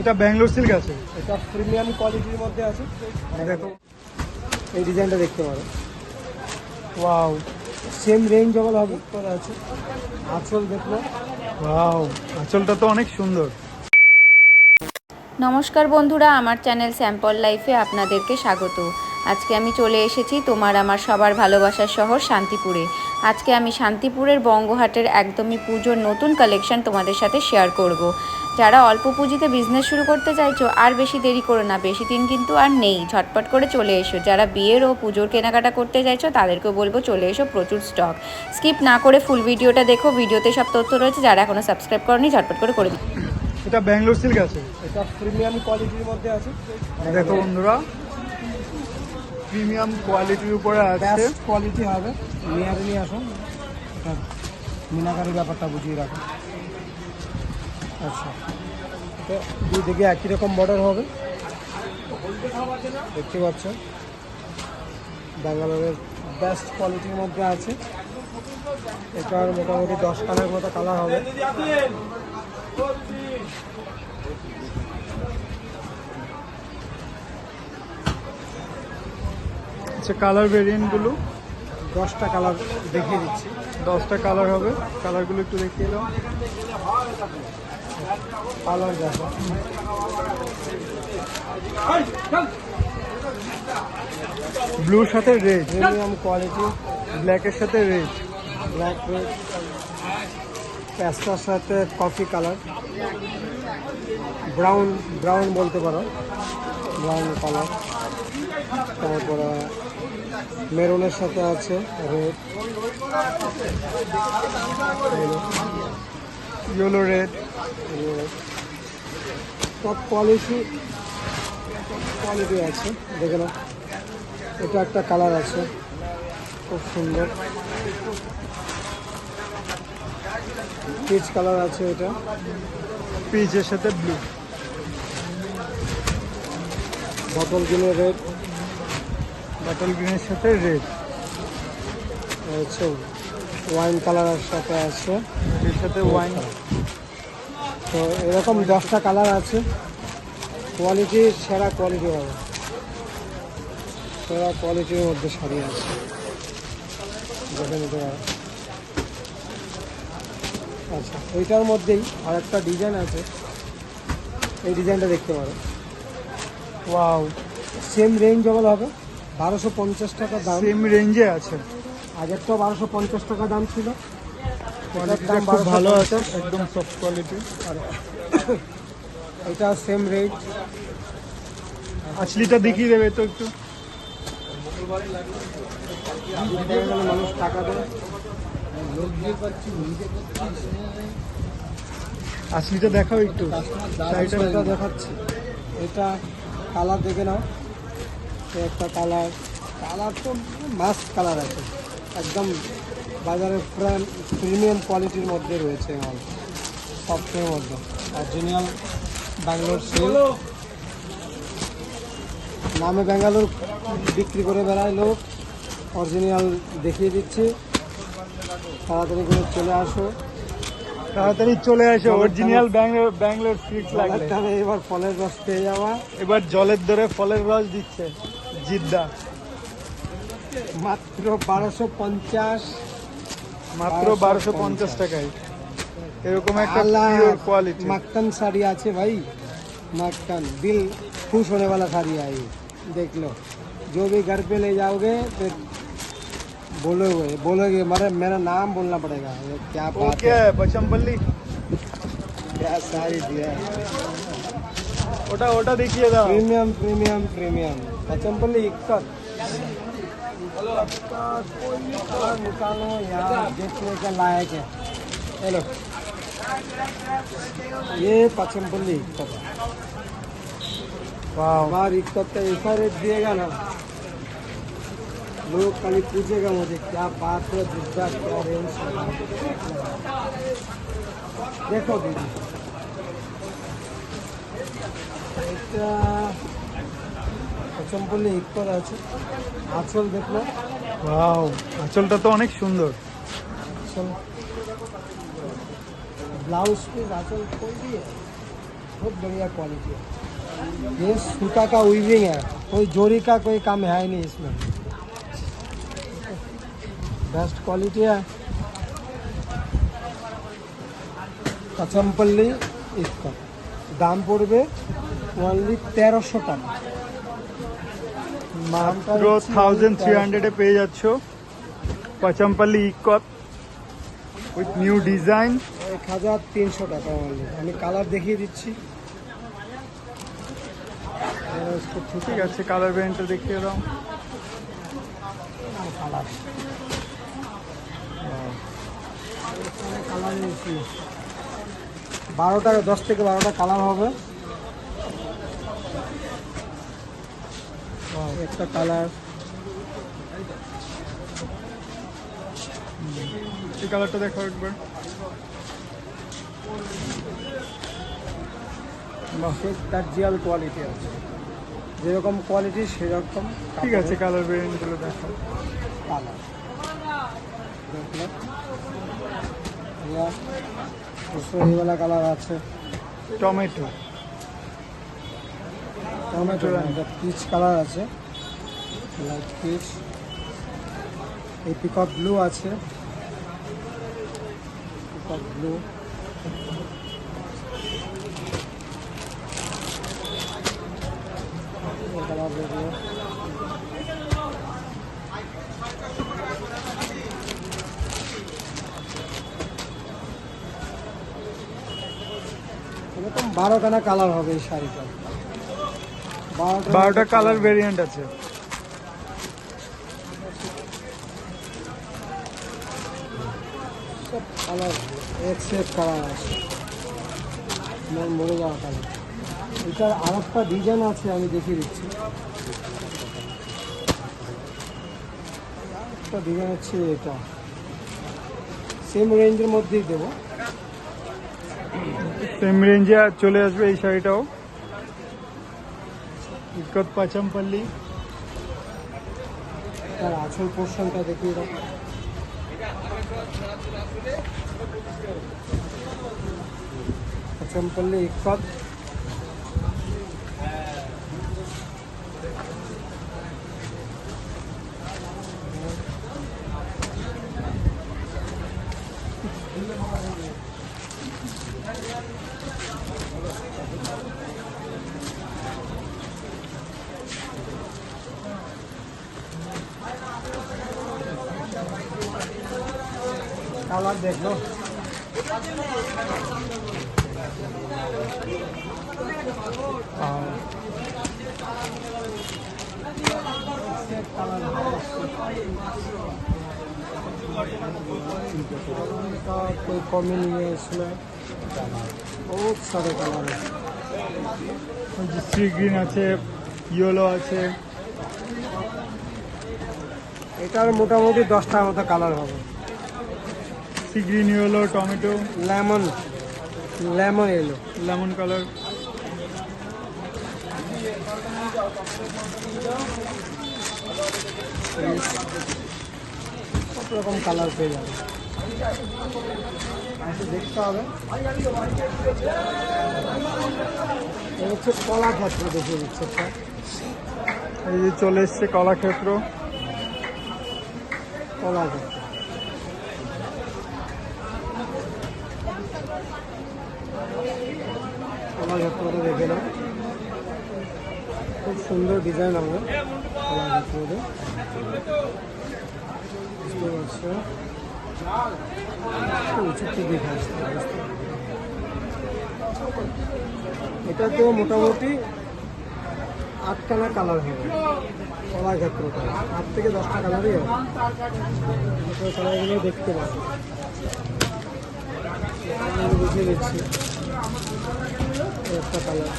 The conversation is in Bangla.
এটা ব্যাঙ্গালোর সিল্ক আছে। এটা প্রিমিয়াম কোয়ালিটির মধ্যে আছে। দেখো। এই ডিজাইনটা দেখতে পারো। ওয়াও। সেম রেঞ্জ যেমন হবে করা আছে। আঁচল দেখল ওয়াও। আঁচলটা তো অনেক সুন্দর। নমস্কার বন্ধুরা আমার চ্যানেল স্যাম্পল লাইফে আপনাদেরকে স্বাগত। আজকে আমি চলে এসেছি তোমার আমার সবার ভালোবাসার শহর শান্তিপুরে। আজকে আমি শান্তিপুরের বঙ্গহাটের একদমই পুজোর নতুন কালেকশন তোমাদের সাথে শেয়ার করব। যারা অল্প পুঁজিতে বিজনেস শুরু করতে চাইছো আর বেশি দেরি করো না বেশি দিন কিন্তু আর নেই। ঝটপট করে চলে এসো। যারা বিয়ের ও পুজোর কেনাকাটা করতে চাইছো তাদেরকেও বলব চলে এসো প্রচুর স্টক স্কিপ না করে ফুল ভিডিওটা দেখো ভিডিওতে সব তথ্য রয়েছে যারা এখনও সাবস্ক্রাইব করনি ঝটপট করে করে দিও। এটা ব্যাঙ্গালোর সিল্ক আছে। এটা প্রিমিয়াম কোয়ালিটির মধ্যে আছে। দেখো বন্ধুরা প্রিমিয়াম কোয়ালিটির উপরে আছে। বেস্ট কোয়ালিটি হবে। নিয়ে আসুন। মিনাকারি ব্যাপারটা বুঝিয়ে রাখুন আচ্ছা। এটা দুই দিকে একই রকম বর্ডার হবে। দেখতে পাচ্ছেন। ব্যাঙ্গালোরের বেস্ট কোয়ালিটির মধ্যে আছে। এটার মোটামুটি দশ কালার মতো কালার হবে। আচ্ছা কালার ভেরিয়েন্টগুলো দশটা কালার দেখিয়ে দিচ্ছি। দশটা কালার হবে। কালারগুলো একটু দেখিয়ে দাও। ব্লুর সাথে রেড প্রিমিয়াম কোয়ালিটি ব্ল্যাকের সাথে রেড ব্ল্যাক রেড প্যাস্টার সাথে কফি কালার ব্রাউন ব্রাউন বলতে পারো ব্রাউন কালার তারপরে মেরুনের সাথে আছে রেড ইয়েলো রেড সব কোয়ালিটি কোয়ালিটি আছে দেখে নাও। এটা একটা কালার আছে খুব সুন্দর। পিচ কালার আছে এটা। পিচের সাথে ব্লু বটল কিনে রেড বাটল গ্রিনের সাথে রেড হচ্ছে ওয়াইন কালারের সাথে আছে। এর সাথে ওয়াইন তো এরকম দশটা কালার আছে। কোয়ালিটি সেরা কোয়ালিটি হবে। সেরা কোয়ালিটির মধ্যে শাড়ি আছে। দেখে নিতে আচ্ছা এইটার মধ্যেই আর একটা ডিজাইন আছে। এই ডিজাইনটা দেখতে পারো। ওয়াও সেম রেঞ্জ হবে। বারোশো পঞ্চাশ টাকা দাম। সেম রেঞ্জে আছে। আগেরটাও বারোশো পঞ্চাশ টাকা দাম ছিল। খুব ভালো 1250 আছে একদম সফট কোয়ালিটি আর এটা সেম রেঞ্জ আছলিটা দেখিয়ে দেবে তো একটু। মানুষ টাকা দেয় আছলিটা দেখাও একটু। শাড়িটা দেখাচ্ছি। এটা কালার দেখে নাও। একটা কালার কালার তো মাস্ট কালার আছে। একদম বাজারে প্রিমিয়াম কোয়ালিটির মধ্যে রয়েছে মাল সফটের মধ্যে। অরিজিনাল ব্যাঙ্গালোর সেল নামে ব্যাঙ্গালোর বিক্রি করে বেড়ায় লোক। অরিজিনাল দেখিয়ে দিচ্ছি। তাড়াতাড়ি করে চলে আসো। তাড়াতাড়ি চলে আসো অরিজিনাল ব্যাঙ্গালোর ব্যাঙ্গালোর সিল্ক লাগলে তাহলে এবার ফলের রস পেয়ে যাওয়া। এবার জলের দরে ফলের রস দিচ্ছে জিদ্দা। মাত্র বারোশো পঞ্চাশ মাত্র বারোশো পঞ্চাশ টাকায় এরকম একটা আল্লাহ পিওর কোয়ালিটি मक्खन साड़ी আছে भाई मक्खन दिल खुश होने वाला साड़ी है ये देख लो जो भी घर पे ले जाओगे तो बोलोगे बोलोगे मेरा मेरा नाम बोलना पड़ेगा ये क्या वो बात क्या है है बचम्पल्ली क्या साड़ी दिया ওটা ওটা দেখিয়ে দাও प्रीमियम प्रीमियम प्रीमियम पचमपल्ली निकालो यहाँ देखने के लायक है हेलो ये इक्कत ऐसा रेट दिएगा ना लोग कभी पूछेगा मुझे क्या बात है जिद्दा क्या रेंज देखो दीदी এটা পচমপল্লি ইক্কত আছে আঁচল দেখলো ওয়াও আঁচলটা তো অনেক সুন্দর আঁচল ব্লাউজ পিস আঁচল কই দিয়ে बहुत बढ़िया क्वालिटी है ये सूता का वीविंग है कोई जोड़ी का कोई काम है ही नहीं इसमें बेस्ट क्वालिटी है কাঁচামপল্লি इसका দাম পড়বে ওনলি তেরোশো টাকা মাত্র থাউজেন্ড থ্রি হান্ড্রেডে পেয়ে যাচ্ছ। Pochampalli ikat with new design এক হাজার তিনশো টাকা আমি কালার দেখিয়ে দিচ্ছি। ঠিক আছে কালার ব্র্যান্ডটা দেখিয়ে দাও। কালার বারোটা দশ থেকে বারোটা কালার হবে। একটা কালার। এই কালারটা দেখো একবার। তার জিয়াল কোয়ালিটি আছে। যেরকম কোয়ালিটি সেরকম ঠিক আছে কালার ব্যান্ডগুলো দেখো। কালার। এই কালার আছে। টমেটো টমেটো পিচ কালার আছে। লাইট পিচ এই পিকক ব্লু আছে। পিকক ব্লু এরকম বারোখানা কালার হবে এই শাড়িটা। বারোটা কালার ভেরিয়েন্ট আছে। সব কালার এক সেট কালার আছে মরে যাওয়া কালার এটার আর একটা ডিজাইন আছে আমি দেখিয়ে দিচ্ছি একটা ডিজাইন হচ্ছে এটা সেম রেঞ্জের মধ্যেই দেবো সেম রেঞ্জে চলে আসবে এই শাড়িটাও। ইকত পাচমপল্লি। তার আঁচল পোর্শনটা দেখিয়ে দাও চম্পল্লি ইকত কালার দেখলো का कोई कमी नहीं है इसमें बहुत सारे कलर है সি গ্রিন আছে ইয়েলো আছে এটার মোটামুটি দশটার মতো কালার হবে Sea green yellow tomato lemon lemon yellow lemon colour সব রকম কালার পেয়ে যাবে। দেখতে হবে। হচ্ছে কলা ক্ষেত্র দেখিয়ে দিচ্ছে এই যে চলে এসছে কলাক্ষেত্র। কলা ক্ষেত্র কলা ক্ষেত্রটা দেখে নাও খুব সুন্দর ডিজাইন ক্ষেত্রতে বুঝতে পারছ? উঁচুতে দেখে আসতে? এটা তো মোটামুটি আটখানা কালার হবে। কলা ক্ষেত্রটা আট থেকে দশটা কালারই হবে। কালারগুলো দেখতে পাবো। বুঝিয়ে দিচ্ছি। এই একটা কালার